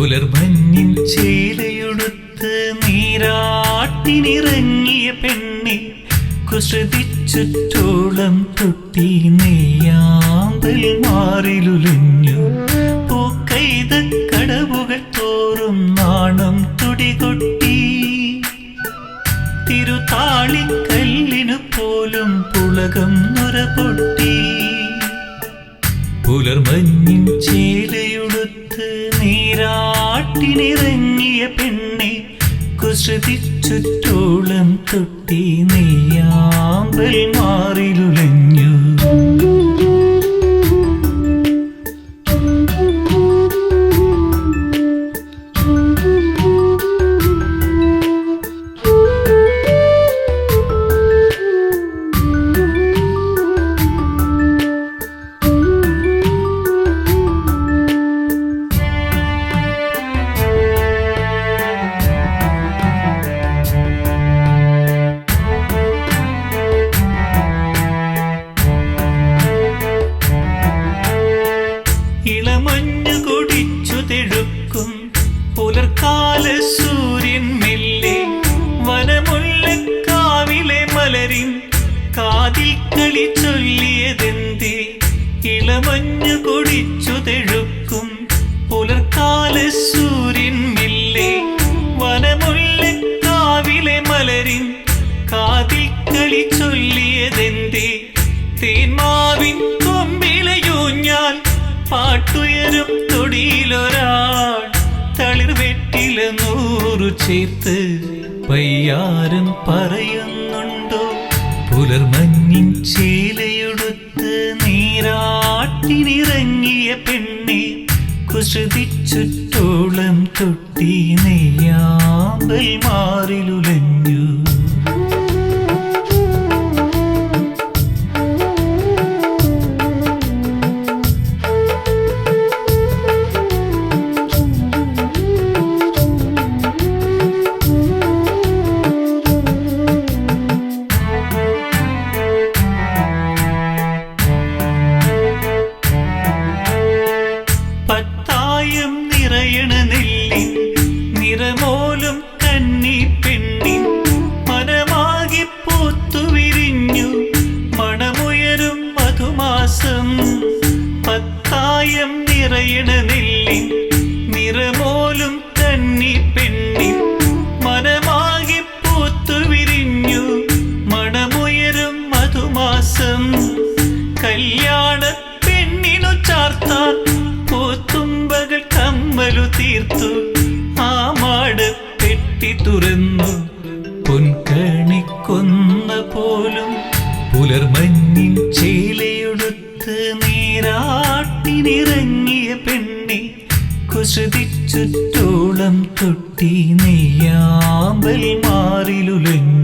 പുലർമഞ്ഞിൻ ചേലയുടുത്ത് നീരാട്ടിനിറങ്ങിയ പെണ്ണെ കുസൃതിച്ചുറ്റോളം തൊട്ടി നെയ്യാന്തൽ മാറിലുലഞ്ഞു. പൂക്കൈത കടവുകൾ തോറും നാണം തുടികൊട്ടി. തിരുതാളിക്കല്ലിനു പോലും പുളകം നുര പൊട്ടി പുലർമഞ്ഞിൻ ചേലയുടുത്ത് നീരാട്ടിനിറങ്ങിയ പെണ്ണെ കുസൃതിച്ചുറ്റോളം തൊട്ടി നെയ്യാമ്പൽ മാറിലുലഞ്ഞു. മലരിൻ കാതിൽ കളി ചൊല്ലിയതെന്തേ? ഇളമഞ്ഞു കൊടിച്ചു തെഴുക്കും പുലർക്കാല സൂര്യൻ മെല്ലെ? വനമുല്ലക്കാവിലെ മലരിൻ കാതിൽ കളി ചൊല്ലിയതെന്തേ? തേന്മാവിൻ കൊമ്പിലയൂഞ്ഞാൽ പാട്ടുയരും തൊടിയിലൊരാൾ തളിർ വെട്ടില നൂറു ചേർത്ത് പയ്യാരം പറയുന്നുണ്ടോ പുലർമഞ്ഞിൻ ചേലയുടുത്ത് നീരാട്ടിനിറങ്ങിയ പെണ്ണെ കുസൃതിച്ചുറ്റോളം തൊട്ടി നെയ്യാമ്പൽ മാറിലുലഞ്ഞു. പത്തായം നിറയണ നെല്ലിൻ നിറമോലും തീർത്തു. ആ മാട് പെട്ടി തുറന്നു. പൊൻകണിക്കൊന്ന പോലും പുലർമഞ്ഞിൻ ചേലയുടുത്ത് നീരാട്ടിനിറങ്ങിയ പെണ്ണി കുസൃതി ചുറ്റോളം തൊട്ടി നെയ്യാമ്പൽ മാറിലുലഞ്ഞു.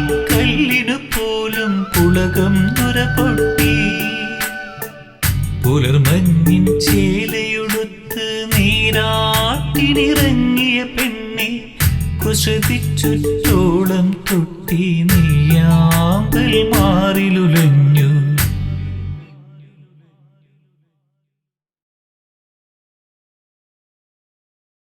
തിരുതാളിക്കല്ലിനു പോലും പുളകം നുരപൊട്ടി. പുലർമഞ്ഞിൻ ചേലയുടുത്ത് നീരാട്ടിനിറങ്ങിയ പെണ്ണെ കുശതിച്ചുറ്റോളം തൊട്ടി നീയാ